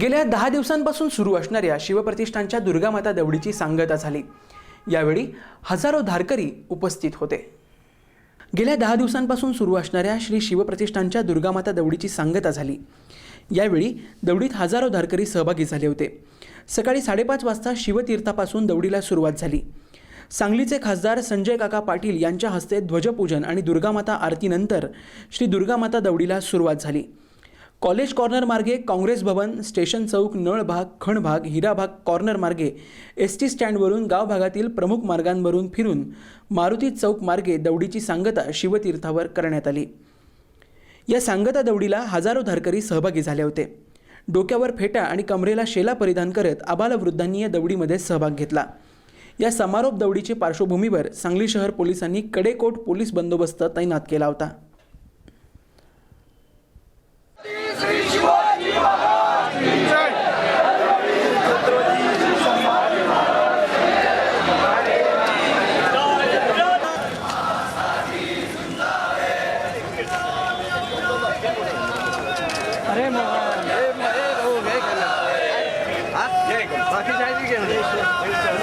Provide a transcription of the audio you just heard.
गेल्या दहा दिवसांपासून सुरू असणाऱ्या शिवप्रतिष्ठानच्या दुर्गामाता दौडीची सांगता झाली. यावेळी हजारो धारकरी उपस्थित होते. गेल्या दहा दिवसांपासून सुरू असणाऱ्या श्री शिवप्रतिष्ठानच्या दुर्गामाता दौडीची सांगता झाली. यावेळी दौडीत हजारो धारकरी सहभागी झाले होते. सकाळी साडेपाच वाजता शिवतीर्थापासून दौडीला सुरुवात झाली. सांगलीचे खासदार संजय काका पाटील यांच्या हस्ते ध्वजपूजन आणि दुर्गामाता आरतीनंतर श्री दुर्गामाता दौडीला सुरुवात झाली. कॉलेज कॉर्नर मार्गे काँग्रेस भवन स्टेशन चौक नळभाग खणभाग हिराभाग कॉर्नर मार्गे एस टी स्टँडवरून गाव भागातील प्रमुख मार्गांवरून फिरून मारुती चौक मार्गे दौडीची सांगता शिवतीर्थावर करण्यात आली. या सांगता दौडीला हजारो धारकरी सहभागी झाले होते. डोक्यावर फेटा आणि कमरेला शेला परिधान करत आबालवृद्धांनी या दौडीमध्ये सहभाग घेतला. या समारोप दौडीच्या पार्श्वभूमीवर सांगली शहर पोलिसांनी कडेकोट पोलीस बंदोबस्त तैनात केला होता. Immer, maar immer, oh immer, immer, immer, immer, immer, immer, immer, immer,